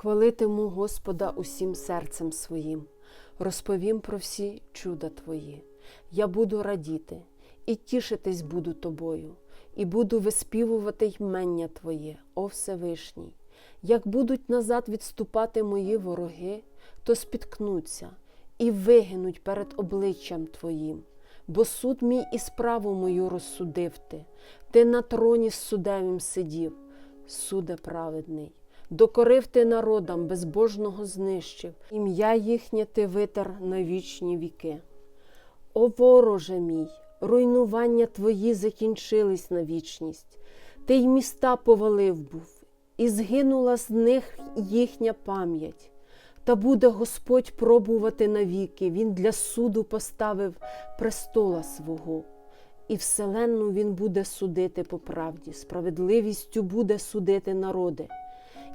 Хвалитиму Господа усім серцем своїм, розповім про всі чуда Твої. Я буду радіти і тішитись буду тобою, і буду виспівувати ймення Твоє, о Всевишній. Як будуть назад відступати мої вороги, то спіткнуться і вигинуть перед обличчям Твоїм. Бо суд мій і справу мою розсудив ти, ти на троні з судевим сидів, суде праведний. Докорив ти народам, безбожного знищив, ім'я їхнє ти витер на вічні віки. О вороже мій, руйнування твої закінчились на вічність, ти й міста повалив був, і згинула з них їхня пам'ять. Та буде Господь пробувати навіки, Він для суду поставив престола свого, і вселенну Він буде судити по правді, справедливістю буде судити народи.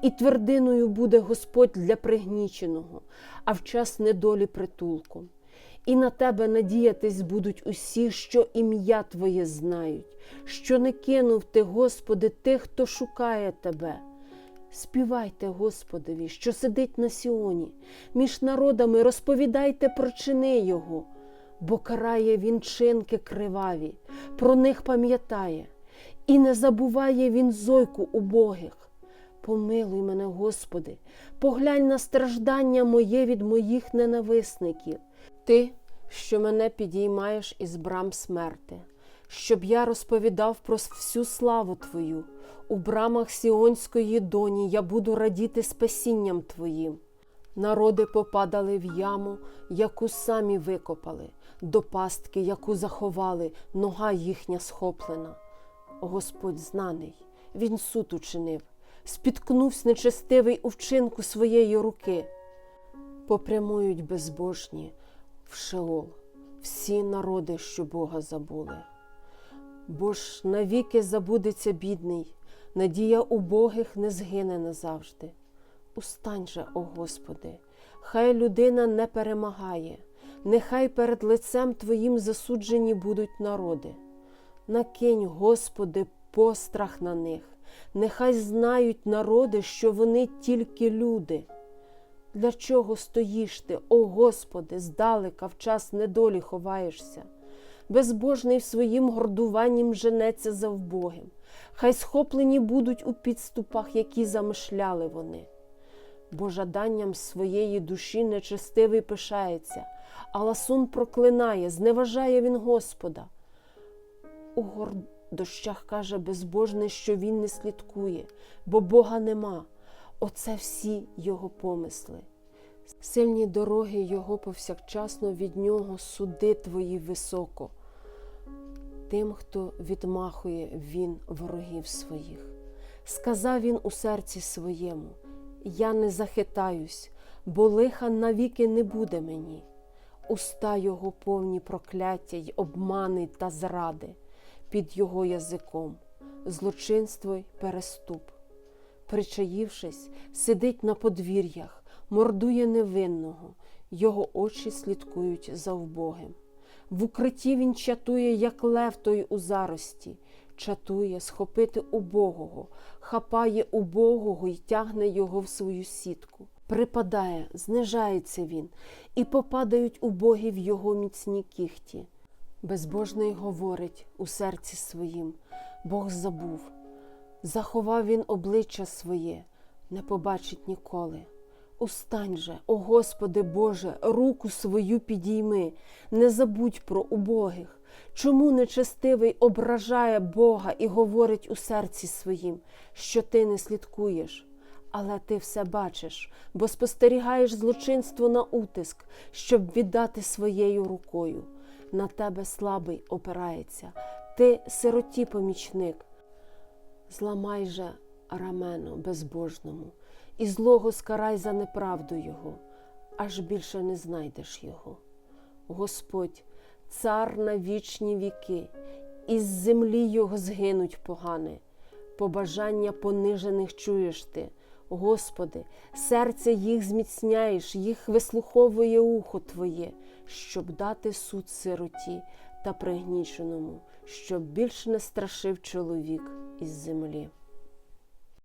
І твердиною буде Господь для пригніченого, а в час недолі притулком. І на тебе надіятись будуть усі, що ім'я Твоє знають, що не кинув ти, Господи, тих, хто шукає Тебе. Співайте Господові, що сидить на Сіоні, між народами розповідайте про чини Його, бо карає Він чинки криваві, про них пам'ятає, і не забуває Він зойку убогих. Помилуй мене, Господи, поглянь на страждання моє від моїх ненависників, Ти, що мене підіймаєш із брам смерти, щоб я розповідав про всю славу Твою. У брамах Сіонської доні я буду радіти спасінням Твоїм. Народи попадали в яму, яку самі викопали, до пастки, яку заховали, нога їхня схоплена. Господь знаний, Він суд учинив, спіткнувся нечестивий у вчинку своєї руки. Попрямують безбожні в Шеол всі народи, що Бога забули. Бо ж навіки забудеться бідний, надія убогих не згине назавжди. Устань же, о Господи, хай людина не перемагає, нехай перед лицем Твоїм засуджені будуть народи. Накинь, Господи, пострах на них, нехай знають народи, що вони тільки люди. Для чого стоїш ти, о Господи, здалека в час недолі ховаєшся? Безбожний своїм гордуванням женеться за вбогим. Хай схоплені будуть у підступах, які замишляли вони. Бо жаданням своєї душі нечестивий пишається, а ласун проклинає, зневажає він Господа. У гордощах каже безбожний, що він не слідкує, бо Бога нема. Оце всі його помисли. Сильні дороги Його повсякчасно від нього суди твої високо. Тим, хто відмахує він ворогів своїх. Сказав він у серці своєму: Я не захитаюсь, бо лиха навіки не буде мені. Уста його повні прокляття й обмани та зради під його язиком, злочинство й переступ. Причаївшись, сидить на подвір'ях, мордує невинного, його очі слідкують за вбогим. В укритті він чатує, як лев той у зарості, чатує схопити убогого, хапає убогого й тягне його в свою сітку. Припадає, знижається він, і попадають убогі в його міцні кіхті. Безбожний говорить у серці своїм, Бог забув. Заховав він обличчя своє, не побачить ніколи. Устань же, о Господи Боже, руку свою підійми, не забудь про убогих. Чому нечестивий ображає Бога і говорить у серці своїм, що ти не слідкуєш? Але ти все бачиш, бо спостерігаєш злочинство на утиск, щоб віддати своєю рукою. На тебе слабий опирається, ти сироті помічник. Зламай же рамено безбожному, і злого скарай за неправду його, аж більше не знайдеш його. Господь, цар на вічні віки, із землі його згинуть погане, побажання понижених чуєш ти. Господи, серце їх зміцняєш, їх вислуховує ухо Твоє, щоб дати суд сироті та пригніченому, щоб більш не страшив чоловік із землі.